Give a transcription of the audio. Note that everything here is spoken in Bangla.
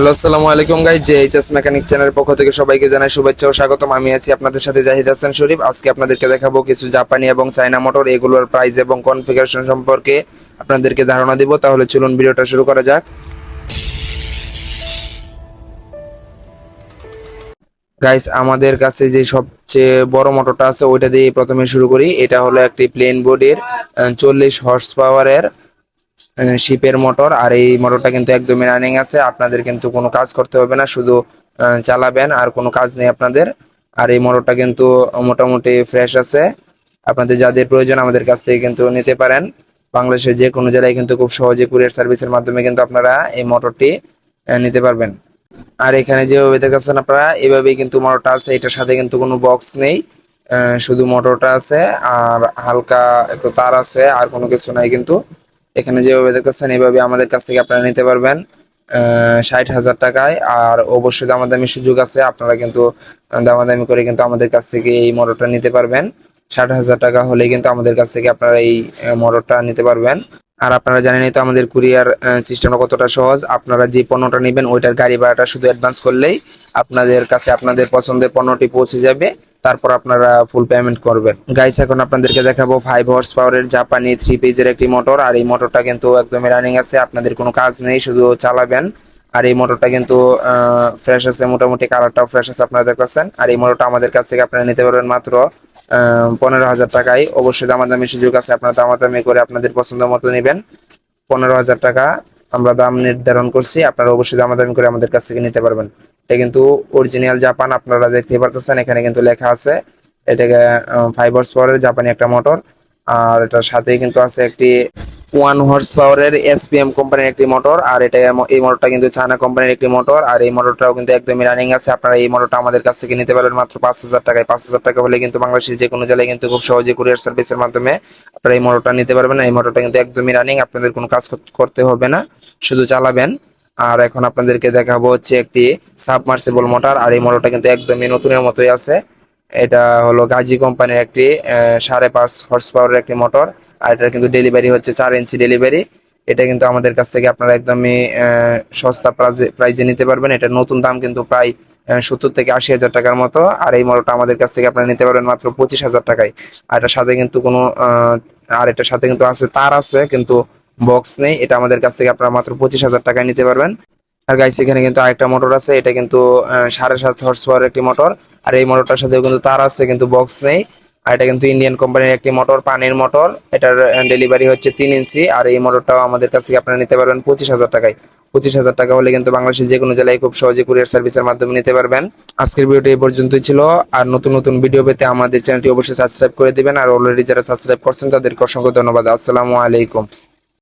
হ্যালো, আসসালামু আলাইকুম guys J H S mechanic চ্যানেলের পক্ষ থেকে সবাইকে জানাই শুভেচ্ছা ও স্বাগতম। আমি আছি আপনাদের সাথে জাহিদ হাসান শরীফ। আজকে আপনাদেরকে দেখাবো কিছু জাপানি এবং চায়না মোটর এগুলোর প্রাইস এবং কনফিগারেশন সম্পর্কে আপনাদেরকে ধারণা দিব। তাহলে চলুন ভিডিওটা শুরু করা যাক। গাইস আমাদের কাছে যে সবচেয়ে বড় মোটরটা আছে, ওইটা দিয়ে প্রথমে শুরু করি। এটা হলো একটি প্লেন বোর্ডের চল্লিশ হর্স পাওয়ারের শিপের মোটর আর এই মোটরটা কিন্তু একদমই রানিং আছে। আপনাদের কিন্তু কোনো কাজ করতে হবে না, শুধু চালাবেন, আর কোনো কাজ নেই আপনাদের। আর এই মোটরটা কিন্তু মোটামুটি ফ্রেশ আছে। আপনাদের যাদের প্রয়োজন আমাদের কাছ থেকে কিন্তু নিতে পারেন। বাংলাদেশের যে কোনো জেলায় কিন্তু খুব সহজে কুরিয়ার সার্ভিসের মাধ্যমে কিন্তু আপনারা এই মোটরটি নিতে পারবেন। আর এখানে যেভাবে দেখাচ্ছেন আপনারা, এভাবেই কিন্তু মোটরটা আছে। এটার সাথে কিন্তু কোনো বক্স নেই। শুধু মোটরটা আছে, আর হালকা একটু তার আছে, আর কোনো কিছু নাই কিন্তু। এখানে যেভাবে দেখতেছেন এইভাবে আমাদের কাছ থেকে আপনারা নিতে পারবেন ষাট হাজার টাকায়। আর অবশ্যই দামাদামি সুযোগ আছে, আপনারা কিন্তু দামাদামি করে কিন্তু আমাদের কাছ থেকে এই মোটরটা নিতে পারবেন। ষাট হাজার টাকা হলে কিন্তু আমাদের কাছ থেকে আপনারা এই মোটরটা নিতে পারবেন। আর আপনারা জানেনই তো আমাদের কুরিয়ার সিস্টেমটা কতটা সহজ। আপনারা যে পণ্যটা নেবেন, ওইটার গাড়ি ভাড়াটা শুধু অ্যাডভান্স করলেই আপনাদের কাছে, আপনাদের পছন্দের পণ্যটি পৌঁছে যাবে। তারপর আপনারা ফুল পেমেন্ট করবেন। গাইস এখন আপনাদেরকে দেখাবো ফাইভ হর্স পাওয়ারের জাপানি থ্রি পেজের একটি মোটর আর এই মোটরটা কিন্তু একদমই রানিং আছে, আপনাদের কোনো কাজ নেই, শুধু চালাবেন। আর এই মোটরটা কিন্তু ফ্রেশ আছে, মোটামুটি কালারটাও ফ্রেশ আছে, আপনারা দেখতেছেন। আর এই মোটরটা আমাদের কাছ থেকে আপনারা নিতে পারবেন মাত্র পনেরো হাজার টাকায়। অবশ্যই দামাদামি সুযোগ আছে, আপনারা দামাদামি করে আপনাদের পছন্দ মতো নেবেন। পনেরো হাজার টাকা আমরা দাম নির্ধারণ করছি, আপনারা অবশ্যই দামাদামি করে আমাদের কাছ থেকে নিতে পারবেন। এটা কিন্তু অরিজিনাল জাপান আপনারা দেখতে পারতেছেন, এখানে কিন্তু লেখা আছে। এটাকে ফাইভ হর্স পাওয়ারের জাপানি একটা মোটর আর এটার সাথেই কিন্তু আছে একটি ওয়ান হর্স পাওয়ারের এসপিএম কোম্পানির একটি মোটর আর এটা এই মোটরটা কিন্তু চায়না কোম্পানির একটি মোটর আর এই মোটরটাও কিন্তু একদমই রানিং আছে। আপনারা এই মোটরটা আমাদের কাছ থেকে নিতে পারবেন মাত্র পাঁচ হাজার টাকায়। পাঁচ হাজার টাকা হলে কিন্তু বাংলাদেশের যে কোনো জেলায় কিন্তু খুব সহজে কুরিয়ার সার্ভিসের মাধ্যমে আপনারা এই মোটরটা নিতে পারবেন। এই মোটরটা কিন্তু একদমই রানিং আপনাদের কোনো কাজ করতে হবে না। শুধু চালাবেন। আর এখন আপনাদেরকে দেখাবো হচ্ছে একটি সাবমার্সিবল মোটর আর এই মোটরটা কিন্তু একদমই নতুনের মতোই আছে। এটা হলো গাজী কোম্পানির একটি সাড়ে পাঁচ হর্স পাওয়ারের একটি মোটর আর এটার কিন্তু ডেলিভারি হচ্ছে চার ইঞ্চি ডেলিভারি এটা কিন্তু আমাদের কাছ থেকে আপনারা একদমই সস্তা প্রাইজে- প্রাইজে নিতে পারবেন। এটা নতুন দাম কিন্তু প্রায় সত্তর থেকে আশি হাজার টাকার মতো, আর এই মোটরটা আমাদের কাছ থেকে আপনারা নিতে পারবেন মাত্র পঁচিশ হাজার টাকায়। আর এটার সাথে কিন্তু কোনো আর এটার সাথে কিন্তু আছে, তার আছে, কিন্তু বক্স নেই, এটা আমাদের কাছ থেকে আপনারা মাত্র পঁচিশ হাজার টাকায় নিতে পারবেন। আর গাইস এখানে কিন্তু আরেকটা মোটর আছে, এটা কিন্তু সাড়ে সাত হর্স পাওয়ার একটি মোটর আর এই মোটরটার সাথেও কিন্তু তার আছে, কিন্তু বক্স নেই। আর এটা কিন্তু ইন্ডিয়ান কোম্পানির একটি মোটর পানির মোটর এটার ডেলিভারি হচ্ছে তিন ইঞ্চি। আর এই মোটরটাও আমাদের কাছ থেকে আপনারা নিতে পারবেন পঁচিশ হাজার টাকায়। পঁচিশ হাজার টাকা হলে কিন্তু বাংলাদেশের যে কোনো জেলায় খুব সহজে কুরিয়ার সার্ভিসের মাধ্যমে নিতে পারবেন। আজকের ভিডিওটি এই পর্যন্তই ছিল। আর নতুন নতুন ভিডিও পেতে আমাদের চ্যানেলটি অবশ্যই সাবস্ক্রাইব করে দিবেন। আর অলরেডি যারা সাবস্ক্রাইব করছেন, তাদেরকে অসংখ্য ধন্যবাদ। আসসালামু আলাইকুম।